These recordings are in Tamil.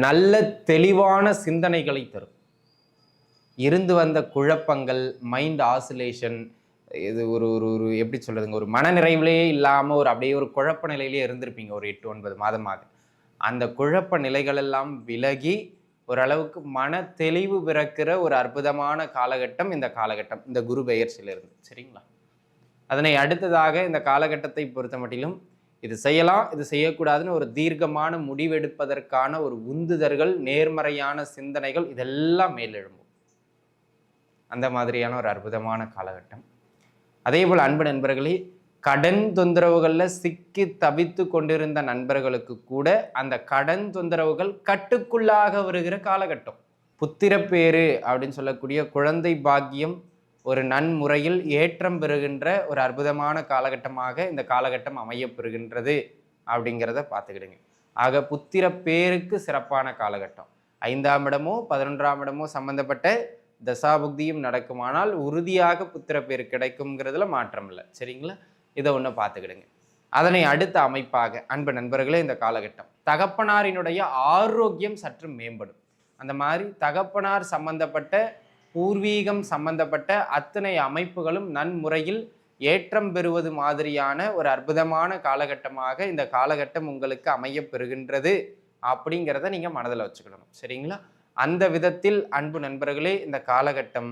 நல்ல தெளிவான சிந்தனைகளை தரும். இருந்து வந்த குழப்பங்கள் மைண்ட் ஆசிலேஷன் இது ஒரு ஒரு ஒரு எப்படி சொல்கிறதுங்க ஒரு மனநிறைவிலேயே இல்லாமல் ஒரு அப்படியே ஒரு குழப்ப நிலையிலேயே இருந்திருப்பீங்க ஒரு எட்டு ஒன்பது மாதமாக. அந்த குழப்ப நிலைகளெல்லாம் விலகி ஓரளவுக்கு மன தெளிவு பிறக்கிற ஒரு அற்புதமான காலகட்டம் இந்த காலகட்டம் இந்த குரு பெயர்ச்சியிலிருந்து. சரிங்களா? அதனை அடுத்ததாக இந்த காலகட்டத்தை பொறுத்த மட்டிலும் இது செய்யலாம் இது செய்யக்கூடாதுன்னு ஒரு தீர்க்கமான முடிவெடுப்பதற்கான ஒரு உந்துதல்கள் நேர்மறையான சிந்தனைகள் இதெல்லாம் மேலெழும்பும். அந்த மாதிரியான ஒரு அற்புதமான காலகட்டம். அதே போல் அன்பு நண்பர்களே கடன் தொந்தரவுகளில் சிக்கி தவித்து கொண்டிருந்த நண்பர்களுக்கு கூட அந்த கடன் தொந்தரவுகள் கட்டுக்குள்ளாக வருகிற காலகட்டம். புத்திரப்பேறு அப்படின்னு சொல்லக்கூடிய குழந்தை பாக்கியம் ஒரு நன்முறையில் ஏற்றம் பெறுகின்ற ஒரு அற்புதமான காலகட்டமாக இந்த காலகட்டம் அமையப்பெறுகின்றது அப்படிங்கிறத பார்த்துக்கிடுங்க. ஆக புத்திர பேருக்கு சிறப்பான காலகட்டம். ஐந்தாம் இடமோ பதினொன்றாம் இடமோ சம்பந்தப்பட்ட தசாபுக்தியும் நடக்குமானால் உறுதியாக புத்திர பேர் கிடைக்குங்கிறதுல மாற்றம் இல்லை. சரிங்களா? இதை ஒன்று பார்த்துக்கிடுங்க. அதனை அடுத்த அமைப்பாக அன்பு நண்பர்களே இந்த காலகட்டம். தகப்பனாரினுடைய ஆரோக்கியம் சற்று மேம்படும். அந்த மாதிரி தகப்பனார் சம்பந்தப்பட்ட பூர்வீகம் சம்பந்தப்பட்ட அத்தனை அமைப்புகளும் நன்முறையில் ஏற்றம் பெறுவது மாதிரியான ஒரு அற்புதமான காலகட்டமாக இந்த காலகட்டம் உங்களுக்கு அமைய பெறுகின்றது அப்படிங்கிறத நீங்கள் மனதில் வச்சுக்கணும். சரிங்களா? அந்த விதத்தில் அன்பு நண்பர்களே இந்த காலகட்டம்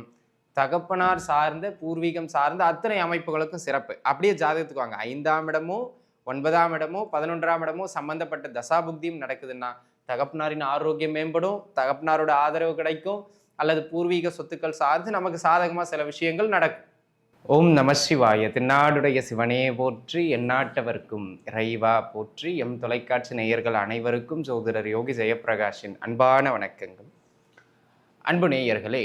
தகப்பனார் சார்ந்த பூர்வீகம் சார்ந்த அத்தனை அமைப்புகளுக்கும் சிறப்பு. அப்படியே ஜாதகத்துக்கு வாங்க. ஐந்தாம் இடமோ ஒன்பதாம் இடமோ பதினொன்றாம் இடமோ சம்பந்தப்பட்ட தசாபுக்தியும் நடக்குதுன்னா தகப்பனாரின் ஆரோக்கியம் மேம்படும் தகப்பனாரோட ஆதரவு கிடைக்கும் அல்லது பூர்வீக சொத்துக்கள் சார்ந்து நமக்கு சாதகமாக சில விஷயங்கள் நடக்கும். ஓம் நம சிவாய. திருநாடுடைய சிவனே போற்றி எந்நாட்டவர்க்கும் இறைவா போற்றி எம் தொலைக்காட்சி நேயர்கள் அனைவருக்கும் சோதரர் யோகி ஜெயப்பிரகாஷின் அன்பான வணக்கங்கள். அன்பு நேயர்களே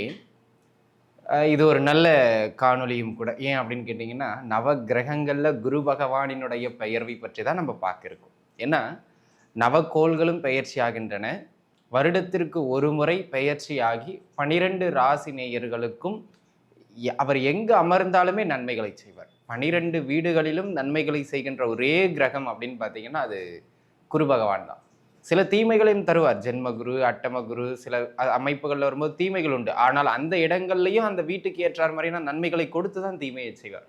இது ஒரு நல்ல காணொலியும் கூட. ஏன் அப்படின்னு கேட்டிங்கன்னா நவ கிரகங்களில் குரு பகவானினுடைய பெயர்வை பற்றி தான் நம்ம பார்க்கிருக்கோம் ஏன்னா நவக்கோள்களும் பெயர்ச்சி ஆகின்றன. வருடத்திற்கு ஒரு முறை பெயர்ச்சியாகி பனிரெண்டு ராசி நேயர்களுக்கும் அவர் எங்கு அமர்ந்தாலுமே நன்மைகளை செய்வார். பனிரெண்டு வீடுகளிலும் நன்மைகளை செய்கின்ற ஒரே கிரகம் அப்படின்னு பார்த்தீங்கன்னா அது குரு பகவான் தான். சில தீமைகளையும் தருவார். ஜென்மகுரு அட்டமகுரு சில அமைப்புகளில் வரும்போது தீமைகள் உண்டு. ஆனால் அந்த இடங்கள்லையும் அந்த வீட்டுக்கு ஏற்றார் மாதிரியான நன்மைகளை கொடுத்து தான் தீமையை செய்வார்.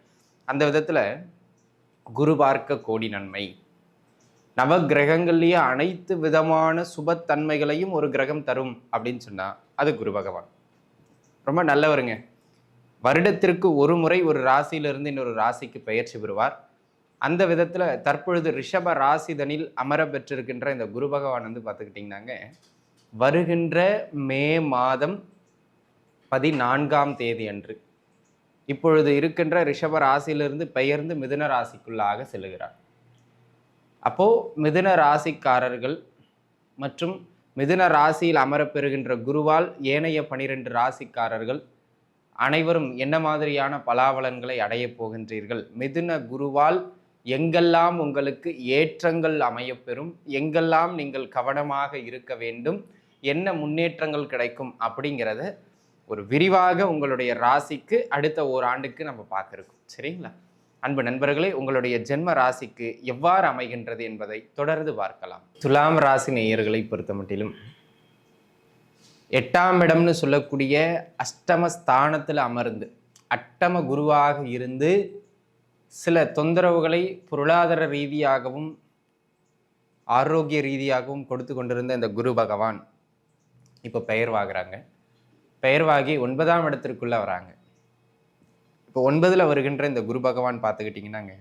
அந்த விதத்தில் குரு பார்க்க கோடி நன்மை நவ கிரகங்கள்லேயே அனைத்து விதமான சுபத்தன்மைகளையும் ஒரு கிரகம் தரும் அப்படின்னு சொன்னால் அது குரு பகவான். ரொம்ப நல்லவருங்க. வருடத்திற்கு ஒரு முறை ஒரு ராசியிலிருந்து இன்னொரு ராசிக்கு பெயர்ச்சி பெறுவார். அந்த விதத்தில் தற்பொழுது ரிஷப ராசிதனில் அமர பெற்றிருக்கின்ற இந்த குரு பகவான் வந்து பார்த்துக்கிட்டிங்கனாங்க வருகின்ற மே மாதம் பதினான்காம் தேதி அன்று இப்பொழுது இருக்கின்ற ரிஷப ராசியிலிருந்து பெயர்ந்து மிதுன ராசிக்குள்ளாக செல்கிறார் அப்போது மிதுன ராசிக்காரர்கள் மற்றும் மிதுன ராசியில் அமரப்பெறுகின்ற குருவால் ஏனைய பனிரெண்டு ராசிக்காரர்கள் அனைவரும் என்ன மாதிரியான பலாபலன்களை அடையப் போகின்றீர்கள்? மிதுன குருவால் எங்கெல்லாம் உங்களுக்கு ஏற்றங்கள் அமையப்பெறும்? எங்கெல்லாம் நீங்கள் கவனமாக இருக்க வேண்டும்? என்ன முன்னேற்றங்கள் கிடைக்கும்? அப்படிங்கிறத ஒரு விரிவாக உங்களுடைய ராசிக்கு அடுத்த ஓராண்டுக்கு நம்ம பார்க்குறோம். சரிங்களா? அன்பு நண்பர்களே உங்களுடைய ஜென்ம ராசிக்கு எவ்வாறு அமைகின்றது என்பதை தொடர்ந்து பார்க்கலாம். துலாம் ராசி நேயர்களை பொறுத்த மட்டிலும் எட்டாம் இடம்னு சொல்லக்கூடிய அஷ்டம ஸ்தானத்தில் அமர்ந்து அட்டம குருவாக இருந்து சில தொந்தரவுகளை பொருளாதார ரீதியாகவும் ஆரோக்கிய ரீதியாகவும் கொடுத்து கொண்டிருந்த இந்த குரு பகவான் இப்போ பெயர்வாகிறாங்க பெயர்வாகி ஒன்பதாம் இடத்திற்குள்ளே வராங்க. இப்போ ஒன்பதில் வருகின்ற இந்த குரு பகவான் பார்த்துக்கிட்டிங்கன்னாங்க.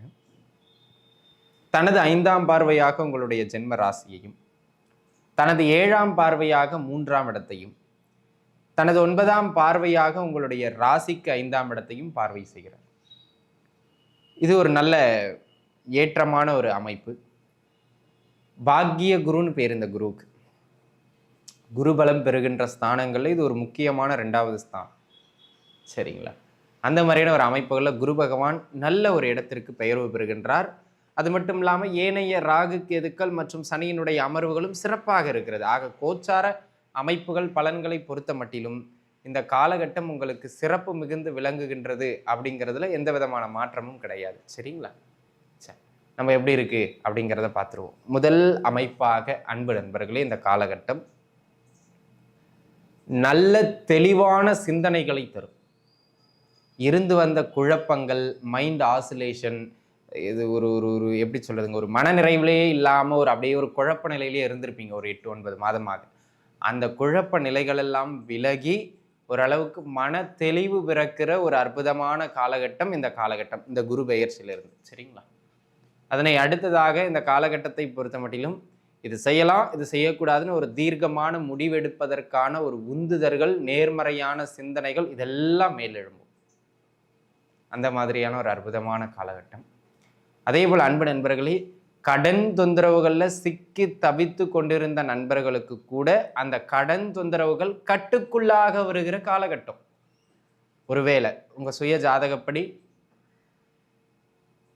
தனது ஐந்தாம் பார்வையாக உங்களுடைய ஜென்ம ராசியையும் தனது ஏழாம் பார்வையாக மூன்றாம் இடத்தையும் தனது ஒன்பதாம் பார்வையாக உங்களுடைய ராசிக்கு ஐந்தாம் இடத்தையும் பார்வை செய்கிறார். இது ஒரு நல்ல ஏற்றமான ஒரு அமைப்பு. பாக்கிய குருன்னு பேர் இந்த குருவுக்கு. குருபலம் பெறுகின்ற ஸ்தானங்களில் இது ஒரு முக்கியமான ரெண்டாவது ஸ்தானம். சரிங்களா? அந்த மாதிரியான ஒரு அமைப்புகளில் குரு பகவான் நல்ல ஒரு இடத்திற்கு பெயர்வு பெறுகின்றார். அது மட்டும் இல்லாமல் ஏனைய ராகு கேதுக்கள் மற்றும் சனியினுடைய அமர்வுகளும் சிறப்பாக இருக்கிறது. ஆக கோச்சார அமைப்புகள் பலன்களை பொறுத்த மட்டிலும் இந்த காலகட்டம் உங்களுக்கு சிறப்பு மிகுந்து விளங்குகின்றது அப்படிங்கிறதுல எந்த விதமான மாற்றமும் கிடையாது. சரிங்களா? சரி நம்ம எப்படி இருக்குது அப்படிங்கிறத பார்த்துருவோம். முதல் அமைப்பாக அன்பு நண்பர்களே இந்த காலகட்டம் நல்ல தெளிவான சிந்தனைகளை தரும். இருந்து வந்த குழப்பங்கள் மைண்ட் ஆசிலேஷன் இது ஒரு ஒரு ஒரு எப்படி சொல்கிறதுங்க ஒரு மனநிறைவுலேயே இல்லாமல் ஒரு அப்படியே ஒரு குழப்ப நிலையிலேயே இருந்திருப்பீங்க ஒரு எட்டு ஒன்பது மாதமாக அந்த குழப்ப நிலைகளெல்லாம் விலகி ஓரளவுக்கு மன தெளிவு பிறக்கிற ஒரு அற்புதமான காலகட்டம் இந்த காலகட்டம் இந்த குரு பெயர்ச்சியிலிருந்து. சரிங்களா? அதனை அடுத்ததாக இந்த காலகட்டத்தை பொறுத்த மட்டிலும் இது செய்யலாம் இது செய்யக்கூடாதுன்னு ஒரு தீர்க்கமான முடிவெடுப்பதற்கான ஒரு உந்துதல்கள் நேர்மறையான சிந்தனைகள் இதெல்லாம் மேலெழும்பும். அந்த மாதிரியான ஒரு அற்புதமான காலகட்டம். அதே போல் அன்பு நண்பர்களே கடன் தொந்தரவுகளில் சிக்கி தவித்து கொண்டிருந்த நண்பர்களுக்கு கூட அந்த கடன் தொந்தரவுகள் கட்டுக்குள்ளாக வருகிற காலகட்டம். ஒருவேளை உங்கள் சுய ஜாதகப்படி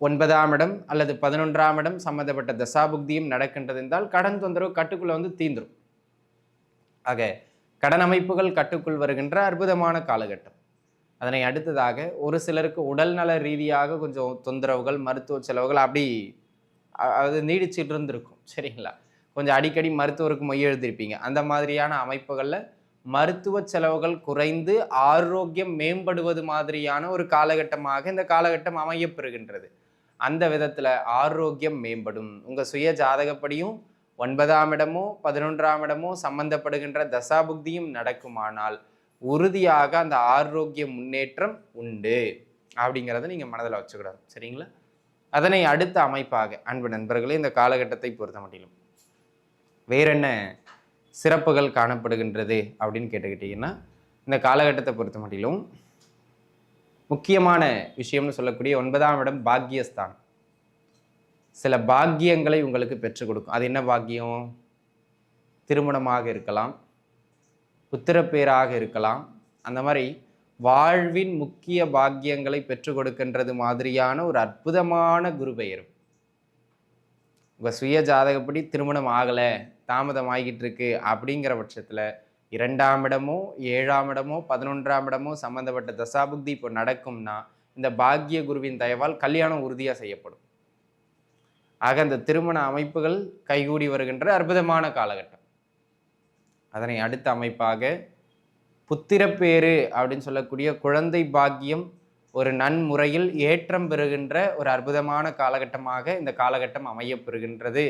ஒன்பதாம் இடம் அல்லது பதினொன்றாம் இடம் சம்மந்தப்பட்ட தசாபுக்தியும் நடக்கின்றது என்றால் கடன் தொந்தரவு கட்டுக்குள்ளே வந்து தீந்துடும் ஆக கடன் அமைப்புகள் கட்டுக்குள் வருகின்ற அற்புதமான காலகட்டம். அதனை அடுத்ததாக ஒரு சிலருக்கு உடல்நல ரீதியாக கொஞ்சம் தொந்தரவுகள் மருத்துவ செலவுகள் அப்படி அது நீடிச்சிட்டு இருந்திருக்கும் சரிங்களா? கொஞ்சம் அடிக்கடி மருத்துவருக்கு மொய் எழுதியிருப்பீங்க அந்த மாதிரியான அமைப்புகளில் மருத்துவ செலவுகள் குறைந்து ஆரோக்கியம் மேம்படுவது மாதிரியான ஒரு காலகட்டமாக இந்த காலகட்டம் அமையப்பெறுகின்றது. அந்த விதத்தில் ஆரோக்கியம் மேம்படும். உங்கள் சுய ஜாதகப்படியும் ஒன்பதாம் இடமோ பதினொன்றாம் இடமோ சம்பந்தப்படுகின்ற தசாபுக்தியும் நடக்குமானால் உறுதியாக அந்த ஆரோக்கிய முன்னேற்றம் உண்டு அப்படிங்கிறத நீங்கள் மனதில் வச்சுக்கூடாது சரிங்களா? அதனை அடுத்த அமைப்பாக அன்பு நண்பர்களே இந்த காலகட்டத்தை பொறுத்த மட்டிலும். வேறென்ன சிறப்புகள் காணப்படுகின்றது அப்படின்னு கேட்டுக்கிட்டிங்கன்னா இந்த காலகட்டத்தை பொறுத்த மட்டிலும் முக்கியமான விஷயம்னு சொல்லக்கூடிய ஒன்பதாம் இடம் பாக்கியஸ்தான் சில பாக்கியங்களை உங்களுக்கு பெற்றுக் கொடுக்கும். அது என்ன பாக்கியம்? திருமணமாக இருக்கலாம். புத்திரப்பேராக இருக்கலாம். அந்த மாதிரி வாழ்வின் முக்கிய பாக்கியங்களை பெற்றுக் கொடுக்கின்றது மாதிரியான ஒரு அற்புதமான குரு பெயரும். உங்கள் சுய ஜாதகப்படி திருமணம் ஆகலை தாமதம் ஆகிட்டு இருக்கு அப்படிங்கிற பட்சத்தில் இரண்டாம் இடமோ ஏழாம் இடமோ பதினொன்றாம் இடமோ சம்மந்தப்பட்ட தசாபுக்தி இப்போ நடக்கும்னா இந்த பாக்கிய குருவின் தயவால் கல்யாணம் உறுதியாக செய்யப்படும். ஆக அந்த திருமண அமைப்புகள் கைகூடி வருகின்ற அற்புதமான காலகட்டம். அதனை அடுத்த அமைப்பாக புத்திரப்பேறு அப்படின்னு சொல்லக்கூடிய குழந்தை பாக்கியம் ஒரு நன்முறையில் ஏற்றம் பெறுகின்ற ஒரு அற்புதமான காலகட்டமாக இந்த காலகட்டம் அமையப்பெறுகின்றது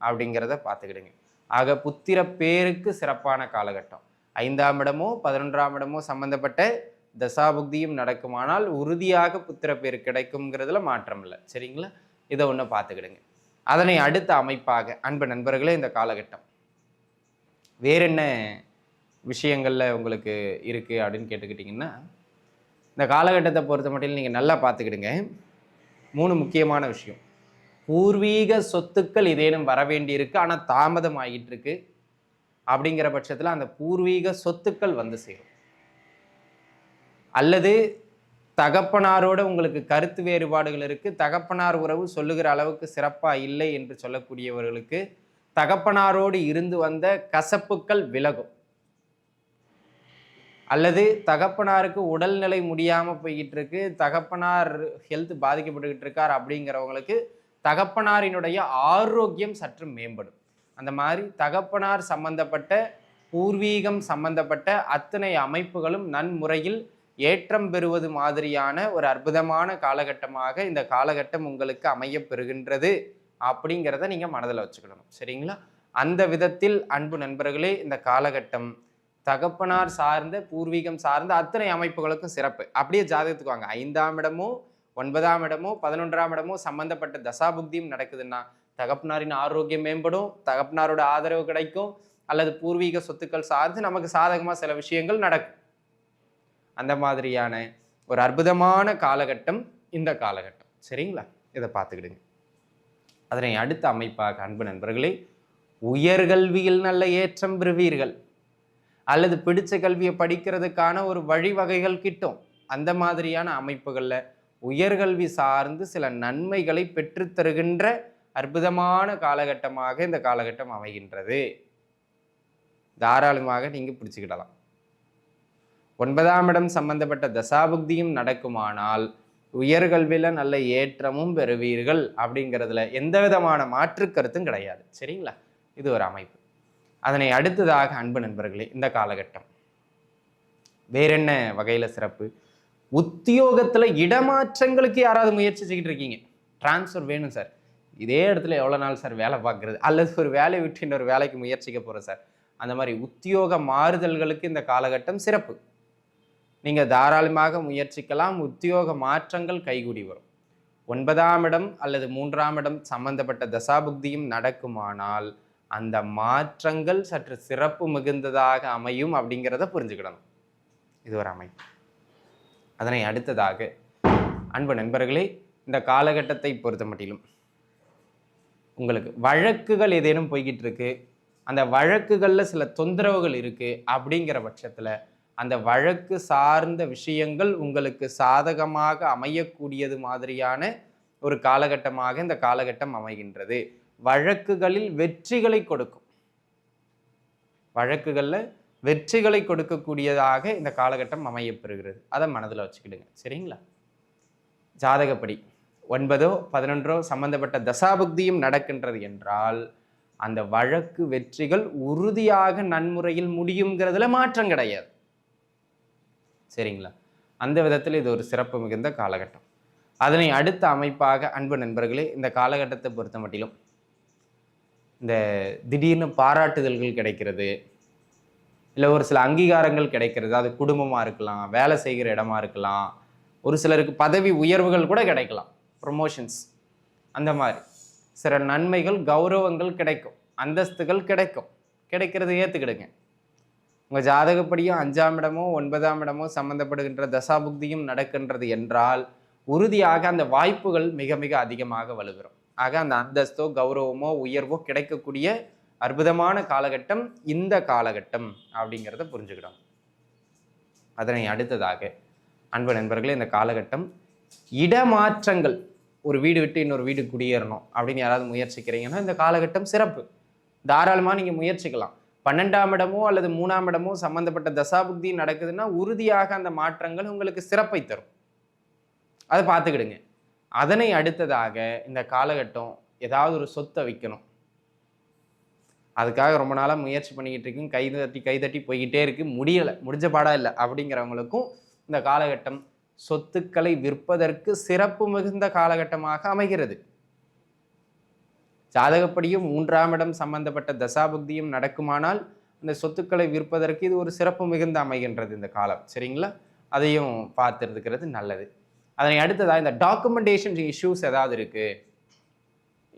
அப்படிங்கிறத பார்த்துக்கிடுங்க. ஆக புத்திர பேருக்கு சிறப்பான காலகட்டம். ஐந்தாம் இடமோ பதினொன்றாம் இடமோ சம்பந்தப்பட்ட தசாபுக்தியும் நடக்குமானால் உறுதியாக புத்திர பேர் கிடைக்குங்கிறதுல மாற்றம் இல்லை. சரிங்களா? இதை ஒன்று பார்த்துக்கிடுங்க. அதனை அடுத்த அமைப்பாக அன்பு நண்பர்களே இந்த காலகட்டம். வேற என்ன விஷயங்களில் உங்களுக்கு இருக்குது அப்படின்னு கேட்டுக்கிட்டிங்கன்னா இந்த காலகட்டத்தை பொறுத்த மட்டும் நீங்கள் நல்லா பார்த்துக்கிடுங்க. மூணு முக்கியமான விஷயம். பூர்வீக சொத்துக்கள் இதேனும் வர இருக்குது ஆனால் தாமதம் ஆகிட்டு இருக்கு அப்படிங்கிற பட்சத்தில் அந்த பூர்வீக சொத்துக்கள் வந்து சேரும். அல்லது தகப்பனாரோட உங்களுக்கு கருத்து வேறுபாடுகள் இருக்குது தகப்பனார் உறவு சொல்லுகிற அளவுக்கு சிறப்பாக இல்லை என்று சொல்லக்கூடியவர்களுக்கு தகப்பனாரோடு இருந்து வந்த கசப்புக்கள் விலகும். அல்லது தகப்பனாருக்கு உடல்நிலை முடியாமல் போய்கிட்டு இருக்கு தகப்பனார் ஹெல்த் பாதிக்கப்பட்டுக்கிட்டு இருக்கார் அப்படிங்கிறவங்களுக்கு தகப்பனாரினுடைய ஆரோக்கியம் சற்று மேம்படும். அந்த மாதிரி தகப்பனார் சம்பந்தப்பட்ட பூர்வீகம் சம்பந்தப்பட்ட அத்தனை அமைப்புகளும் நன்முறையில் ஏற்றம் பெறுவது மாதிரியான ஒரு அற்புதமான காலகட்டமாக இந்த காலகட்டம் உங்களுக்கு அமையப் பெறுகின்றது. அப்படிங்கிறத நீங்கள் மனதில் வச்சுக்கணும். சரிங்களா? அந்த விதத்தில் அன்பு நண்பர்களே இந்த காலகட்டம் தகப்பனார் சார்ந்த பூர்வீகம் சார்ந்த அத்தனை அமைப்புகளுக்கும் சிறப்பு. அப்படியே ஜாதகத்துக்கு வாங்க. ஐந்தாம் இடமோ ஒன்பதாம் இடமோ பதினொன்றாம் இடமோ சம்பந்தப்பட்ட தசாபுக்தியும் நடக்குதுன்னா தகப்பனாரின் ஆரோக்கியம் மேம்படும் தகப்பனாரோட ஆதரவு கிடைக்கும் அல்லது பூர்வீக சொத்துக்கள் சார்ந்து நமக்கு சாதகமாக சில விஷயங்கள் நடக்கும். அந்த மாதிரியான ஒரு அற்புதமான காலகட்டம் இந்த காலகட்டம். சரிங்களா? இதை பார்த்துக்கிடுங்க. அதனை அடுத்த அமைப்பாக அன்பு நண்பர்களே உயர்கல்வியில் நல்ல ஏற்றம் பெறுவீர்கள். அல்லது பிடிச்ச கல்வியை படிக்கிறதுக்கான ஒரு வழிவகைகள் கிட்டும். அந்த மாதிரியான அமைப்புகளில் உயர்கல்வி சார்ந்து சில நன்மைகளை பெற்றுத்தருகின்ற அற்புதமான காலகட்டமாக இந்த காலகட்டம் அமைகின்றது. தாராளமாக நீங்கள் பிடிச்சிக்கிடலாம். ஒன்பதாம் இடம் சம்பந்தப்பட்ட தசாபுக்தியும் நடக்குமானால் உயர்கல்வியில் நல்ல ஏற்றமும் பெறுவீர்கள் அப்படிங்கிறதுல எந்த விதமான மாற்று கருத்தும் கிடையாது. சரிங்களா? இது ஒரு அமைப்பு. அதனை அடுத்ததாக அன்பு நண்பர்களே இந்த காலகட்டம். வேறென்ன வகையில் சிறப்பு? உத்தியோகத்தில் இடமாற்றங்களுக்கு யாராவது முயற்சி செய்கிட்டு இருக்கீங்க? டிரான்ஸ்ஃபர் வேணும் சார் இதே இடத்துல எவ்வளோ நாள் சார் வேலை பார்க்குறது? அல்லது ஒரு வேலையை விட்டு இன்னொரு வேலைக்கு முயற்சிக்க போகிறேன் சார் அந்த மாதிரி உத்தியோக மாறுதல்களுக்கு இந்த காலகட்டம் சிறப்பு. நீங்கள் தாராளமாக முயற்சிக்கலாம். உத்தியோக மாற்றங்கள் கைகூடி வரும். ஒன்பதாம் இடம் அல்லது மூன்றாம் இடம் சம்பந்தப்பட்ட தசாபுக்தியும் நடக்குமானால் அந்த மாற்றங்கள் சற்று சிறப்பு மிகுந்ததாக அமையும் அப்படிங்கிறத புரிஞ்சுக்கிடணும். இது ஒரு அமைப்பு. அதனை அடுத்ததாக அன்பு நண்பர்களே இந்த காலகட்டத்தை பொறுத்த மட்டிலும் உங்களுக்கு வழக்குகள் ஏதேனும் போய்கிட்டு இருக்கு. அந்த வழக்குகளில் சில தொந்தரவுகள் இருக்குது அப்படிங்கிற பட்சத்தில் அந்த வழக்கு சார்ந்த விஷயங்கள் உங்களுக்கு சாதகமாக அமையக்கூடியது மாதிரியான ஒரு காலகட்டமாக இந்த காலகட்டம் அமைகின்றது. வழக்குகளில் வெற்றிகளை கொடுக்கும். வழக்குகளில் வெற்றிகளை கொடுக்கக்கூடியதாக இந்த காலகட்டம் அமையப்பெறுகிறது. அதை மனதில் வச்சுக்கிடுங்க. சரிங்களா? ஜாதகப்படி ஒன்பதோ பதினொன்றோ சம்பந்தப்பட்ட தசாபுக்தியும் நடக்கின்றது என்றால் அந்த வழக்கு வெற்றிகள் உறுதியாக நன்முறையில் முடியுங்கிறதுல மாற்றம் கிடையாது. சரிங்களா? அந்த விதத்தில் இது ஒரு சிறப்பு மிகுந்த காலகட்டம். அதனை அடுத்த அமைப்பாக அன்பு நண்பர்களே இந்த காலகட்டத்தை பொறுத்த மட்டிலும் இந்த திடீர்னு பாராட்டுதல்கள் கிடைக்கிறது இல்லை ஒரு சில அங்கீகாரங்கள் கிடைக்கிறது அது குடும்பமாக இருக்கலாம் வேலை செய்கிற இடமா இருக்கலாம் ஒரு சிலருக்கு பதவி உயர்வுகள் கூட கிடைக்கலாம் ப்ரொமோஷன்ஸ் அந்த மாதிரி. சில நன்மைகள் கௌரவங்கள் கிடைக்கும் அந்தஸ்துகள் கிடைக்கும். கிடைக்கிறது ஏற்றுக்கிடுங்க உங்கள் ஜாதகப்படியும் அஞ்சாம் இடமோ ஒன்பதாம் இடமோ சம்மந்தப்படுகின்ற தசாபுக்தியும் நடக்கின்றது என்றால் உறுதியாக அந்த வாய்ப்புகள் மிக மிக அதிகமாக வலுகிறோம் ஆக அந்த அந்தஸ்தோ கௌரவமோ உயர்வோ கிடைக்கக்கூடிய அற்புதமான காலகட்டம் இந்த காலகட்டம் அப்படிங்கிறத புரிஞ்சுக்கிடும் அதனை அடுத்ததாக அன்பு நண்பர்களே இந்த காலகட்டம் இடமாற்றங்கள். ஒரு வீடு விட்டு இன்னொரு வீடு குடியேறணும் அப்படின்னு யாராவது முயற்சிக்கிறீங்கன்னா இந்த காலகட்டம் சிறப்பு. தாராளமாக நீங்கள் முயற்சிக்கலாம். பன்னெண்டாம் இடமோ அல்லது மூணாம் இடமோ சம்பந்தப்பட்ட தசாபுக்தி நடக்குதுன்னா உறுதியாக அந்த மாற்றங்கள் உங்களுக்கு சிறப்பை தரும். அதை பார்த்துக்கிடுங்க. அதனை அடுத்ததாக இந்த காலகட்டம் ஏதாவது ஒரு சொத்தை விற்கணும் அதுக்காக ரொம்ப நாளாக முயற்சி பண்ணிக்கிட்டு இருக்கீங்க. கை தட்டி கை தட்டி போய்கிட்டே இருக்கு. முடியலை. முடிஞ்ச பாடாக இல்லை. அப்படிங்கிறவங்களுக்கும் இந்த காலகட்டம் சொத்துக்களை விற்பதற்கு சிறப்பு மிகுந்த காலகட்டமாக அமைகிறது. ஜாதகப்படியும் மூன்றாம் இடம் சம்பந்தப்பட்ட தசாபக்தியும் நடக்குமானால் இந்த சொத்துக்களை விற்பதற்கு இது ஒரு சிறப்பு மிகுந்த அமைகின்றது இந்த காலம். சரிங்களா? அதையும் பார்த்துருக்கிறது நல்லது. அதனை அடுத்ததாக இந்த டாக்குமெண்டேஷன் இஷ்யூஸ் ஏதாவது இருக்குது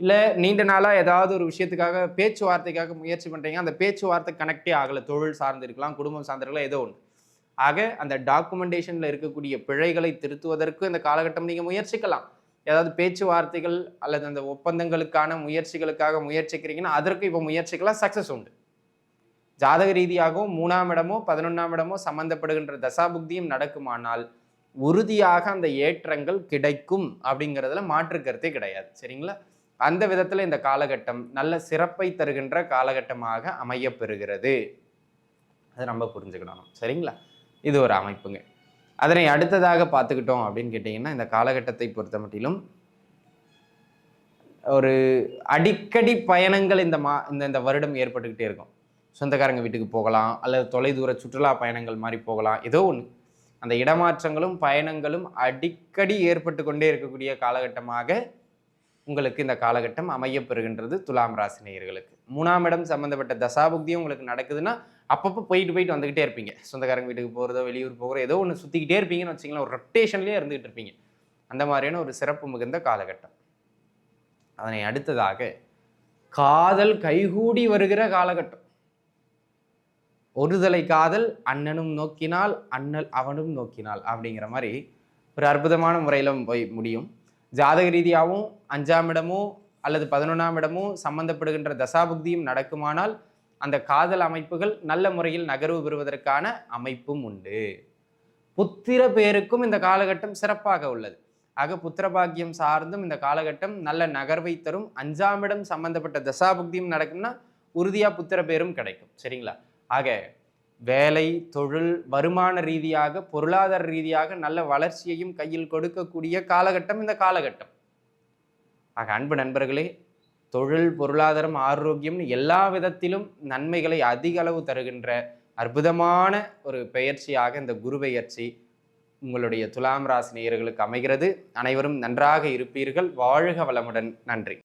இல்லை நீண்ட நாளாக ஏதாவது ஒரு விஷயத்துக்காக பேச்சுவார்த்தைக்காக முயற்சி பண்ணுறீங்க அந்த பேச்சுவார்த்தை கனெக்டே ஆகலை. தொழில் சார்ந்து இருக்கலாம் குடும்பம் சார்ந்திருக்கலாம் ஏதோ ஒன்று ஆக அந்த டாக்குமெண்டேஷனில் இருக்கக்கூடிய பிழைகளை திருத்துவதற்கு இந்த காலகட்டம் நீங்கள் முயற்சிக்கலாம். ஏதாவது பேச்சுவார்த்தைகள் அல்லது அந்த ஒப்பந்தங்களுக்கான முயற்சிகளுக்காக முயற்சிக்கிறீங்கன்னா அதற்கு இப்போ முயற்சிக்கெல்லாம் சக்ஸஸ் உண்டு. ஜாதக ரீதியாகவும் மூணாம் இடமோ பதினொன்றாம் இடமோ சம்பந்தப்படுகின்ற தசாபுக்தியும் நடக்குமானால் உறுதியாக அந்த ஏற்றங்கள் கிடைக்கும் அப்படிங்கிறதுல மாற்று கருத்தே கிடையாது. சரிங்களா? அந்த விதத்தில் இந்த காலகட்டம் நல்ல சிறப்பை தருகின்ற காலகட்டமாக அமையப்பெறுகிறது அதை நம்ம புரிஞ்சுக்கணும். சரிங்களா? இது ஒரு அமைப்புங்க. அதனை அடுத்ததாக பார்த்துக்கிட்டோம் அப்படின்னு கேட்டிங்கன்னா இந்த காலகட்டத்தை பொறுத்த மட்டிலும் ஒரு அடிக்கடி பயணங்கள் இந்த மா இந்த இந்த வருடம் ஏற்பட்டுக்கிட்டே இருக்கும். சொந்தக்காரங்க வீட்டுக்கு போகலாம் அல்லது தொலைதூர சுற்றுலா பயணங்கள் மாதிரி போகலாம். ஏதோ ஒன்று அந்த இடமாற்றங்களும் பயணங்களும் அடிக்கடி ஏற்பட்டு கொண்டே இருக்கக்கூடிய காலகட்டமாக உங்களுக்கு இந்த காலகட்டம் அமையப்பெறுகின்றது துலாம் ராசி நேயர்களுக்கு. மூணாம் இடம் சம்மந்தப்பட்ட தசாபுக்தியும் உங்களுக்கு நடக்குதுன்னா அப்பப்போ போயிட்டு போயிட்டு வந்துகிட்டே இருப்பீங்க. சொந்தக்காரங்க வீட்டுக்கு போகிறதோ வெளியூர் போகிறோ ஏதோ ஒன்று சுற்றிக்கிட்டே இருப்பீங்கன்னு வச்சிங்களேன் ஒரு ரொட்டேஷன்லேயே இருந்துகிட்டு இருப்பீங்க. அந்த மாதிரியான ஒரு சிறப்பு மிகுந்த காலகட்டம். அதனை அடுத்ததாக காதல் கைகூடி வருகிற காலகட்டம். ஒருதலை காதல் அண்ணனும் நோக்கினால் அண்ணல் அவனும் நோக்கினால் அப்படிங்கிற மாதிரி ஒரு அற்புதமான முறையில் போய் முடியும். ஜாதக ரீதியாகவும் அஞ்சாம் இடமோ அல்லது பதினொன்றாம் இடமோ சம்பந்தப்படுகின்ற தசாபுக்தியும் நடக்குமானால் அந்த காதல் அமைப்புகள் நல்ல முறையில் நகர்வு பெறுவதற்கான அமைப்பும் உண்டு. புத்திர பேருக்கும் இந்த காலகட்டம் சிறப்பாக உள்ளது. ஆக புத்திரபாக்கியம் சார்ந்தும் இந்த காலகட்டம் நல்ல நகர்வை தரும். அஞ்சாம் இடம் சம்பந்தப்பட்ட தசாபுக்தியும் நடக்கும்னா உறுதியாக புத்திர பேரும் கிடைக்கும். சரிங்களா? ஆக வேலை தொழில் வருமான ரீதியாக பொருளாதார ரீதியாக நல்ல வளர்ச்சியையும் கையில் கொடுக்கக்கூடிய காலகட்டம் இந்த காலகட்டம். ஆக அன்பு நண்பர்களே தொழில் பொருளாதாரம் ஆரோக்கியம்னு எல்லா விதத்திலும் நன்மைகளை அதிக அளவு தருகின்ற அற்புதமான ஒரு பெயர்ச்சியாக இந்த குரு பெயர்ச்சி உங்களுடைய துலாம் ராசி நேயர்களுக்கு அமைகிறது. அனைவரும் நன்றாக இருப்பீர்கள். வாழ்க வளமுடன். நன்றி.